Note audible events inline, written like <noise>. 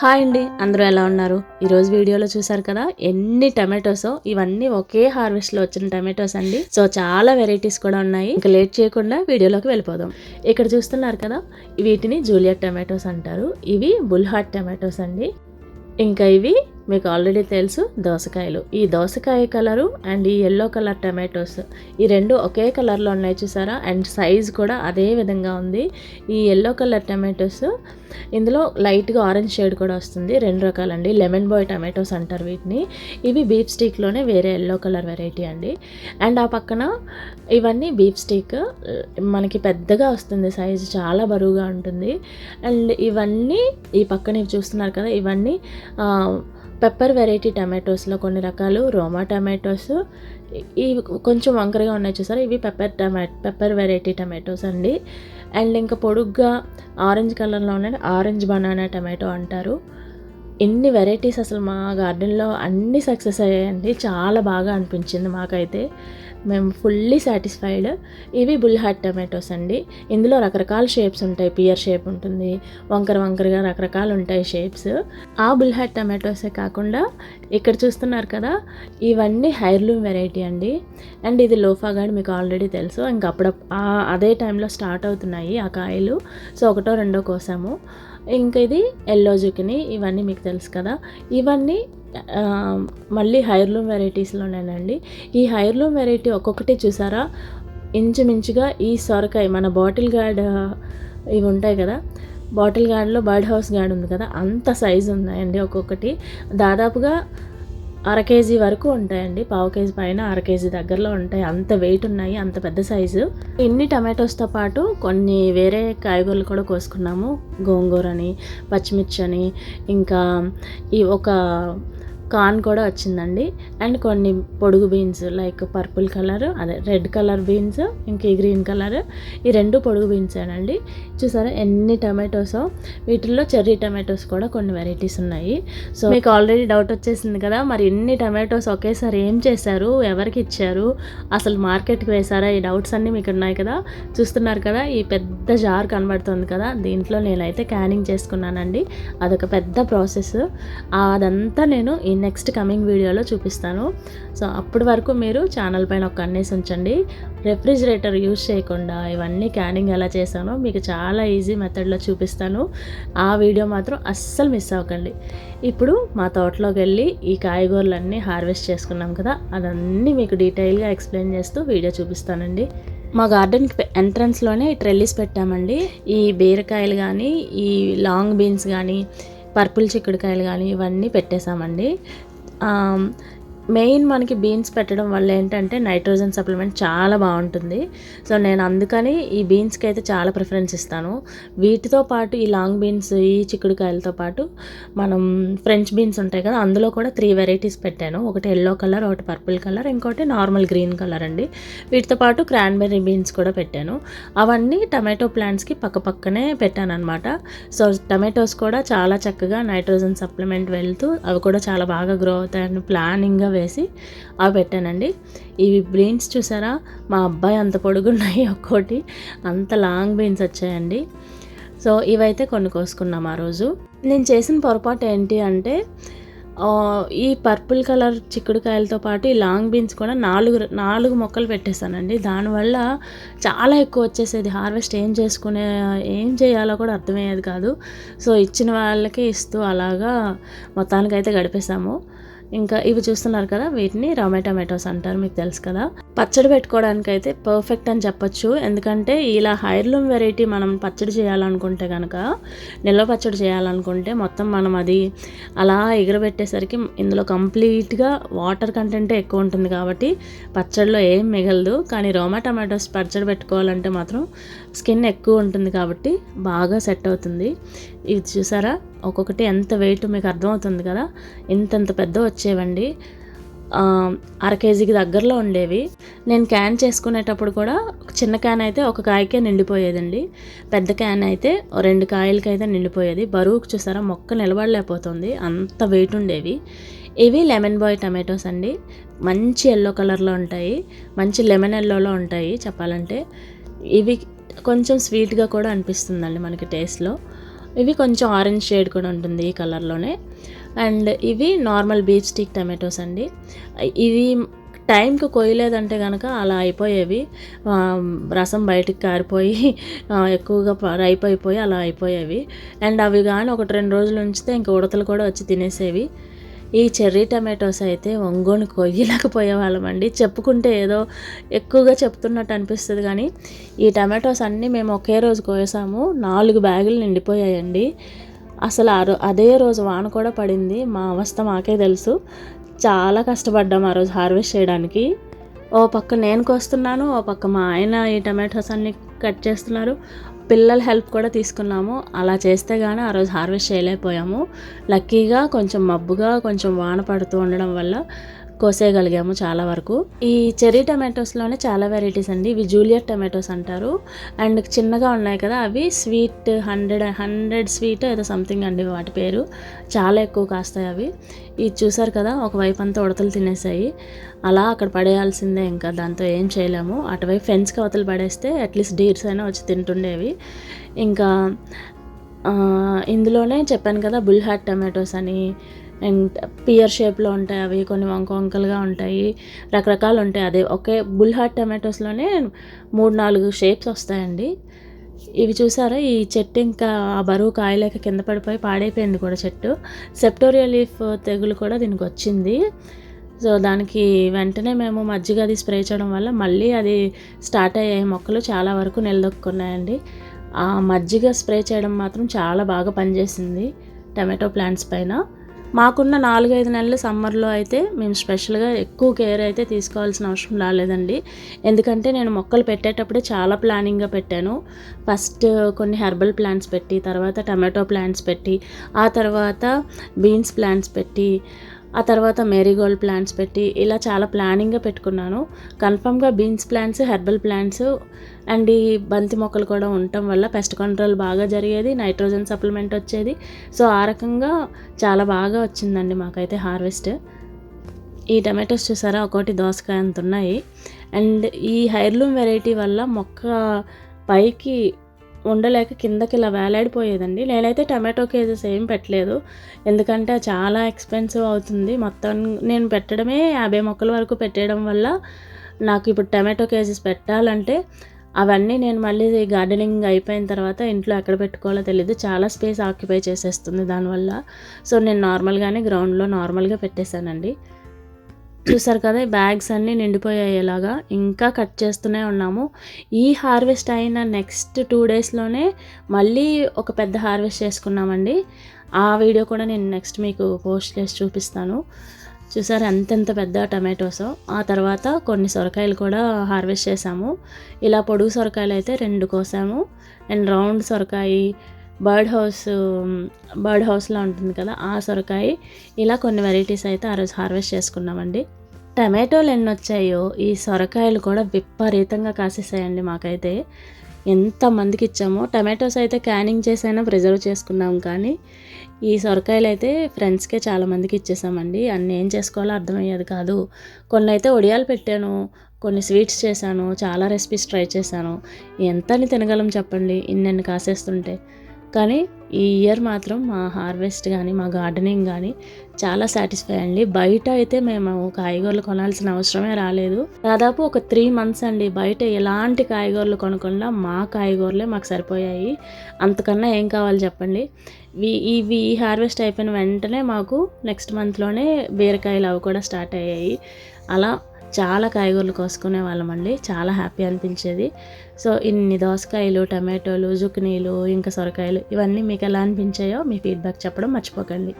Hi అండి అందరూ ఎలా ఉన్నారు? ఈరోజు వీడియోలో చూసారు కదా ఎన్ని టమాటోస్ ఇవన్నీ ఒకే హార్వెస్ట్లో వచ్చిన టమాటోస్ అండి. సో చాలా వెరైటీస్ కూడా ఉన్నాయి. ఇంకా లేట్ చేయకుండా వీడియోలోకి వెళ్ళిపోదాం. ఇక్కడ చూస్తున్నారు కదా వీటిని జూలియట్ టమాటోస్ అంటారు. ఇవి బుల్హాట్ టమాటోస్ అండి. ఇంకా ఇవి మీకు ఆల్రెడీ తెలుసు దోసకాయలు. ఈ దోసకాయ కలరు అండ్ ఈ ఎల్లో కలర్ టమాటోస్ ఈ రెండు ఒకే కలర్లో ఉన్నాయి చూసారా? అండ్ సైజ్ కూడా అదే విధంగా ఉంది. ఈ ఎల్లో కలర్ టమాటోస్ ఇందులో లైట్గా ఆరెంజ్ షేడ్ కూడా వస్తుంది. రెండు రకాలండి. లెమన్ బాయ్ టమాటోస్ అంటారు వీటిని. ఇవి బీఫ్ స్టిక్లోనే వేరే ఎల్లో కలర్ వెరైటీ అండి. అండ్ ఆ పక్కన ఇవన్నీ బీఫ్ స్టిక్ మనకి పెద్దగా వస్తుంది సైజు చాలా బరువుగా ఉంటుంది. అండ్ ఇవన్నీ ఈ పక్కన చూస్తున్నారు కదా ఇవన్నీ పెప్పర్ వెరైటీ టమాటోస్లో కొన్ని రకాలు రోమా టమాటోస్ ఇవి కొంచెం వంకరగా ఉన్నాయి చూసారా? ఇవి పెప్పర్ టమా పెప్పర్ వెరైటీ టమాటోస్ అండి. అండ్ ఇంకా పొడుగ్గా ఆరెంజ్ కలర్లో ఉన్నాయి. ఆరెంజ్ బనానా టమాటో అంటారు. ఎన్ని వెరైటీస్ అసలు మా గార్డెన్లో అన్నీ సక్సెస్ అయ్యాయండి. చాలా బాగా అనిపించింది మాకైతే. మేము ఫుల్లీ సాటిస్ఫైడ్ ఇవి బుల్హాట్ టమాటోస్ అండి. ఇందులో రకరకాల షేప్స్ ఉంటాయి. పియర్ షేప్ ఉంటుంది. వంకర వంకరగా రకరకాలు ఉంటాయి షేప్స్ ఆ బుల్హాట్ టమాటోసే కాకుండా ఇక్కడ చూస్తున్నారు కదా ఇవన్నీ హైర్లూమ్ వెరైటీ అండి. అండ్ ఇది లోఫాగాడ్ మీకు ఆల్రెడీ తెలుసు. ఇంకా అప్పుడు అదే టైంలో స్టార్ట్ అవుతున్నాయి ఆ కాయలు. సో ఒకటో రెండో కోసాము. ఇంకా ఇది ఎల్లో జుకిని ఇవన్నీ మీకు తెలుసు కదా. ఇవన్నీ మళ్ళీ హైర్లూమ్ వెరైటీస్లోనేనండి ఈ హైర్లూమ్ వెరైటీ ఒక్కొక్కటి చూసారా? ఇంచుమించుగా ఈ సొరకాయ మన బాటిల్ గార్డ్ ఇవి ఉంటాయి కదా? బాటిల్ గార్డ్లో బర్డ్ హౌస్ గార్డ్ ఉంది కదా? అంత సైజు ఉన్నాయండి ఒక్కొక్కటి. దాదాపుగా అర కేజీ వరకు ఉంటాయండి. పావు కేజీ పైన అర కేజీ దగ్గరలో ఉంటాయి. అంత వెయిట్ ఉన్నాయి అంత పెద్ద సైజు. ఇన్ని టమాటోస్తో పాటు కొన్ని వేరే కాయగూరలు కూడా కోసుకున్నాము. గోంగూర అని పచ్చిమిర్చి అని ఇంకా ఈ ఒక కార్న్ కూడా వచ్చిందండి. అండ్ కొన్ని పొడుగు బీన్స్ లైక్ పర్పుల్ కలర్ అదే రెడ్ కలర్ బీన్స్ ఇంకా గ్రీన్ కలర్. ఈ రెండు పొడుగు బీన్స్ అండి చూసారా ఎన్ని టమాటోసో? వీటిల్లో చెర్రీ టమాటోస్ కూడా కొన్ని వెరైటీస్ ఉన్నాయి. సో మీకు ఆల్రెడీ డౌట్ వచ్చేసింది కదా మరి ఎన్ని టమాటోస్ ఒకేసారి ఏం చేశారు? ఎవరికి ఇచ్చారు? అసలు మార్కెట్కి వేశారా? ఈ డౌట్స్ అన్నీ మీకు ఉన్నాయి కదా. చూస్తున్నారు కదా ఈ పెద్ద జార్ కనబడుతుంది కదా. దీంట్లో నేనైతే క్యానింగ్ చేసుకున్నానండి. అదొక పెద్ద ప్రాసెస్. అదంతా నేను ఈ నెక్స్ట్ కమింగ్ వీడియోలో చూపిస్తాను. సో అప్పటి వరకు మీరు ఛానల్ పైన ఒక కన్నేసి ఉంచండి. రెఫ్రిజిరేటర్ యూజ్ చేయకుండా ఇవన్నీ క్యానింగ్ ఎలా చేశానో మీకు చాలా ఈజీ మెథడ్లో చూపిస్తాను. ఆ వీడియో మాత్రం అస్సలు మిస్ అవ్వకండి. ఇప్పుడు మా తోటలోకి వెళ్ళి ఈ కాయగూరలన్నీ హార్వెస్ట్ చేసుకున్నాం కదా అదన్నీ మీకు డీటెయిల్గా ఎక్స్ప్లెయిన్ చేస్తూ వీడియో చూపిస్తానండి. మా గార్డెన్కి ఎంట్రన్స్లోనే ట్రెల్లీస్ పెట్టామండి. ఈ బీరకాయలు కానీ ఈ లాంగ్ బీన్స్ కానీ పర్పుల్ చిక్కుడుకాయలు కానీ ఇవన్నీ పెట్టేశామండి. మెయిన్ మనకి బీన్స్ పెట్టడం వల్ల ఏంటంటే నైట్రోజన్ సప్లిమెంట్ చాలా బాగుంటుంది. సో నేను అందుకని ఈ బీన్స్కి అయితే చాలా ప్రిఫరెన్స్ ఇస్తాను. వీటితో పాటు ఈ లాంగ్ బీన్స్ ఈ చిక్కుడుకాయలతో పాటు మనం ఫ్రెంచ్ బీన్స్ ఉంటాయి కదా అందులో కూడా త్రీ వెరైటీస్ పెట్టాను. ఒకటి ఎల్లో కలర్ ఒకటి పర్పుల్ కలర్ ఇంకోటి నార్మల్ గ్రీన్ కలర్ అండి. వీటితో పాటు క్రాన్బెర్రీ బీన్స్ కూడా పెట్టాను. అవన్నీ టమాటో ప్లాంట్స్కి పక్క పక్కనే పెట్టాను అనమాట సో టమాటోస్ కూడా చాలా చక్కగా నైట్రోజన్ సప్లిమెంట్ వెళ్తూ అవి కూడా చాలా బాగా గ్రో అవుతాయని ప్లానింగ్గా వేసి అవి పెట్టానండి. ఇవి బీన్స్ చూసారా? మా అబ్బాయి అంత పొడుగున్నాయి <laughs> ఒక్కోటి. అంత లాంగ్ బీన్స్ వచ్చాయండి. సో ఇవైతే కొన్ని కోసుకున్నాం ఆ రోజు. నేను చేసిన పొరపాటు ఏంటి అంటే ఈ పర్పుల్ కలర్ చిక్కుడుకాయలతో పాటు ఈ లాంగ్ బీన్స్ కూడా నాలుగు నాలుగు మొక్కలు పెట్టేశానండి. దానివల్ల చాలా ఎక్కువ వచ్చేసేది. హార్వెస్ట్ ఏం చేసుకునే ఏం చేయాలో కూడా అర్థమయ్యేది కాదు. సో ఇచ్చిన వాళ్ళకి ఇస్తూ అలాగా మొత్తానికైతే గడిపేశాము. ఇంకా ఇవి చూస్తున్నారు కదా వీటిని రమే టమాటోస్ అంటారు మీకు తెలుసు కదా. పచ్చడి పెట్టుకోవడానికి అయితే పర్ఫెక్ట్ అని చెప్పొచ్చు. ఎందుకంటే ఇలా హైర్లూమ్ వెరైటీ మనం పచ్చడి చేయాలనుకుంటే కనుక నిల్వ పచ్చడి చేయాలనుకుంటే మొత్తం మనం అది అలా ఎగరబెట్టేసరికి ఇందులో కంప్లీట్గా వాటర్ కంటెంటే ఎక్కువ ఉంటుంది కాబట్టి పచ్చడిలో ఏం మిగలదు. కానీ రోమా టమాటోస్ పచ్చడి పెట్టుకోవాలంటే మాత్రం స్కిన్ ఎక్కువ ఉంటుంది కాబట్టి బాగా సెట్ అవుతుంది. ఇది చూసారా? ఒక్కొక్కటి ఎంత వెయిట్ మీకు అర్థమవుతుంది కదా? ఇంతంత పెద్ద వచ్చేవండి. అర కేజీకి దగ్గరలో ఉండేవి. నేను క్యాన్ చేసుకునేటప్పుడు కూడా చిన్న క్యాన్ అయితే ఒక కాయకే నిండిపోయేదండి. పెద్ద క్యాన్ అయితే రెండు కాయలకైతే నిండిపోయేది. బరువుకు చూసారా మొక్క నిలబడలేకపోతుంది. అంత వెయిట్ ఉండేవి. ఇవి లెమన్ బాయ్ టమాటోస్ అండి. మంచి ఎల్లో కలర్లో ఉంటాయి. మంచి లెమన్ ఎల్లోలో ఉంటాయి చెప్పాలంటే. ఇవి కొంచెం స్వీట్గా కూడా అనిపిస్తుందండి మనకి టేస్ట్లో ఇవి కొంచెం ఆరెంజ్ షేడ్ కూడా ఉంటుంది ఈ కలర్లోనే. అండ్ ఇవి నార్మల్ బీచ్ స్టిక్ టమాటోస్ అండి. ఇవి టైంకి కొయ్యలేదంటే కనుక అలా అయిపోయేవి. రసం బయటికి కారిపోయి ఎక్కువగా ప- రైప్ అయిపోయి అలా అయిపోయేవి. అండ్ అవి కానీ ఒకటి రెండు రోజులు ఉంచితే ఇంక ఉడతలు కూడా వచ్చి తినేసేవి. ఈ చెర్రీ టమాటోస్ అయితే ఒంగోని కొయ్యలేకపోయేవాళ్ళమండి. చెప్పుకుంటే ఏదో ఎక్కువగా చెప్తున్నట్టు అనిపిస్తుంది కానీ ఈ టమాటోస్ అన్నీ మేము ఒకే రోజు కోసాము. నాలుగు బ్యాగులు నిండిపోయాయండి. అసలు ఆ రో అదే రోజు వాన కూడా పడింది. మా అవస్థ మాకే తెలుసు. చాలా కష్టపడ్డాం ఆ రోజు హార్వెస్ట్ చేయడానికి. ఓ పక్క నేను కోస్తున్నాను ఓ పక్క మా ఆయన ఈ టమాటోస్ అన్ని కట్ చేస్తున్నారు. పిల్లల హెల్ప్ కూడా తీసుకున్నాము. అలా చేస్తే కానీ ఆ రోజు హార్వెస్ట్ చేయలేకపోయాము. లక్కీగా కొంచెం మబ్బుగా కొంచెం వాన పడుతూ ఉండడం వల్ల కోసేయగలిగాము చాలా వరకు. ఈ చెర్రీ టమాటోస్లోనే చాలా వెరైటీస్ అండి. ఇవి జూలియట్ టమాటోస్ అంటారు. అండ్ చిన్నగా ఉన్నాయి కదా అవి స్వీట్ హండ్రెడ్ హండ్రెడ్ స్వీట్ ఏదో సంథింగ్ అండి వాటి పేరు. చాలా ఎక్కువ కాస్తాయి అవి. ఇది చూసారు కదా ఒకవైపు అంతా ఉడతలు తినేసాయి. అలా అక్కడ పడేయాల్సిందే ఇంకా దాంతో ఏం చేయలేము. అటువైపు ఫెన్స్కి అవతలు పడేస్తే అట్లీస్ట్ డీర్స్ అయినా వచ్చి తింటుండేవి. ఇంకా ఇందులోనే చెప్పాను కదా బుల్ హాట్ టమాటోస్ అని అండ్ పియర్ షేప్లో ఉంటాయి అవి కొన్ని వంక వంకలుగా ఉంటాయి. రకరకాలు ఉంటాయి. అదే ఒకే బుల్ టమాటోస్లోనే మూడు నాలుగు షేప్స్ వస్తాయండి. ఇవి చూసారా? ఈ చెట్టు ఇంకా ఆ బరువు కాయలేక కింద పడిపోయి పాడైపోయింది కూడా చెట్టు. సెప్టోరియా లీఫ్ తెగులు కూడా దీనికి వచ్చింది. సో దానికి వెంటనే మేము మజ్జిగ అది స్ప్రే చేయడం వల్ల మళ్ళీ అది స్టార్ట్ అయ్యాయి మొక్కలు చాలా వరకు నిలదొక్కున్నాయండి. ఆ మజ్జిగ స్ప్రే చేయడం మాత్రం చాలా బాగా పనిచేసింది టమాటో ప్లాంట్స్ పైన. మాకున్న నాలుగైదు నెలలు సమ్మర్లో అయితే మేము స్పెషల్గా ఎక్కువ కేర్ అయితే తీసుకోవాల్సిన అవసరం రాలేదండి. ఎందుకంటే నేను మొక్కలు పెట్టేటప్పుడే చాలా ప్లానింగ్గా పెట్టాను. ఫస్ట్ కొన్ని హెర్బల్ ప్లాంట్స్ పెట్టి తర్వాత టమాటో ప్లాంట్స్ పెట్టి ఆ తర్వాత బీన్స్ ప్లాంట్స్ పెట్టి ఆ తర్వాత మేరీగోల్డ్ ప్లాంట్స్ పెట్టి ఇలా చాలా ప్లానింగ్గా పెట్టుకున్నాను. కన్ఫామ్గా beans plants herbal plants and ఈ బంతి మొక్కలు కూడా ఉండటం వల్ల పెస్ట్ కంట్రోల్ బాగా జరిగేది నైట్రోజన్ సప్లిమెంట్ వచ్చేది. సో ఆ రకంగా చాలా బాగా వచ్చిందండి మాకైతే హార్వెస్ట్ ఈ టమాటోస్ చూసారా? ఒకటి దోసకాయ అంత ఉన్నాయి. అండ్ ఈ హైర్లూమ్ వెరైటీ వల్ల మొక్క పైకి ఉండలేక కిందకి ఇలా వేలాడిపోయేదండి. నేనైతే టమాటో కేజెస్ ఏం పెట్టలేదు. ఎందుకంటే చాలా ఎక్స్పెన్సివ్ అవుతుంది. మొత్తం నేను పెట్టడమే యాభై మొక్కల వరకు పెట్టేయడం వల్ల నాకు ఇప్పుడు టమాటో కేజెస్ పెట్టాలంటే అవన్నీ నేను మళ్ళీ గార్డెనింగ్ అయిపోయిన తర్వాత ఇంట్లో ఎక్కడ పెట్టుకోవాలో తెలియదు చాలా స్పేస్ ఆక్యుపై చేసేస్తుంది దానివల్ల. సో నేను నార్మల్గానే గ్రౌండ్లో నార్మల్గా పెట్టేశానండి. చూసారు కదా ఈ బ్యాగ్స్ అన్నీ నిండిపోయేలాగా ఇంకా కట్ చేస్తూనే ఉన్నాము. ఈ హార్వెస్ట్ అయిన నెక్స్ట్ టూ డేస్లోనే మళ్ళీ ఒక పెద్ద హార్వెస్ట్ చేసుకున్నామండి. ఆ వీడియో కూడా నేను నెక్స్ట్ మీకు పోస్ట్ చేసి చూపిస్తాను. చూసారు ఎంతెంత పెద్ద టమాటోసో ఆ తర్వాత కొన్ని సొరకాయలు కూడా హార్వెస్ట్ చేసాము. ఇలా పొడుగు సొరకాయలు అయితే రెండు కోసాము. అండ్ రౌండ్ సొరకాయ బర్డ్ హౌస్ బర్డ్ హౌస్లో ఉంటుంది కదా ఆ సొరకాయ. ఇలా కొన్ని వెరైటీస్ అయితే ఆ రోజు హార్వెస్ట్ చేసుకున్నామండి. టమాటోలు ఎన్ని వచ్చాయో ఈ సొరకాయలు కూడా విపరీతంగా కాసేసాయండి మాకైతే. ఎంతమందికి ఇచ్చామో టమాటోస్ అయితే క్యానింగ్ చేసైనా ప్రిజర్వ్ చేసుకున్నాం కానీ ఈ సొరకాయలు అయితే ఫ్రెండ్స్కే చాలా మందికి ఇచ్చేసామండి. అన్నీ ఏం చేసుకోవాలో అర్థమయ్యేది కాదు. కొన్ని అయితే ఒడియాలు పెట్టాను కొన్ని స్వీట్స్ చేశాను చాలా రెసిపీస్ ట్రై చేశాను. ఎంతని తినగలం చెప్పండి ఇన్నెన్ని కాసేస్తుంటే. కానీ ఈ ఇయర్ మాత్రం మా హార్వెస్ట్ కానీ మా గార్డెనింగ్ కానీ చాలా సాటిస్ఫై అండి. బయట అయితే మేము కాయగూరలు కొనాల్సిన అవసరమే రాలేదు. దాదాపు ఒక త్రీ మంత్స్ అండి బయట ఎలాంటి కాయగూరలు కొనకుండా మా కాయగూరలే మాకు సరిపోయాయి. అంతకన్నా ఏం కావాలి చెప్పండి? ఇవి ఈ హార్వెస్ట్ అయిపోయిన వెంటనే మాకు నెక్స్ట్ మంత్లోనే బీరకాయలు అవి కూడా స్టార్ట్ అయ్యాయి. అలా చాలా కాయగూరలు కోసుకునే వాళ్ళమండి చాలా హ్యాపీ అనిపించేది. సో ఇన్ని దోసకాయలు టమాటోలు జుక్నీలు ఇంకా సొరకాయలు ఇవన్నీ మీకు ఎలా అనిపించాయో మీ ఫీడ్బ్యాక్ చెప్పడం మర్చిపోకండి.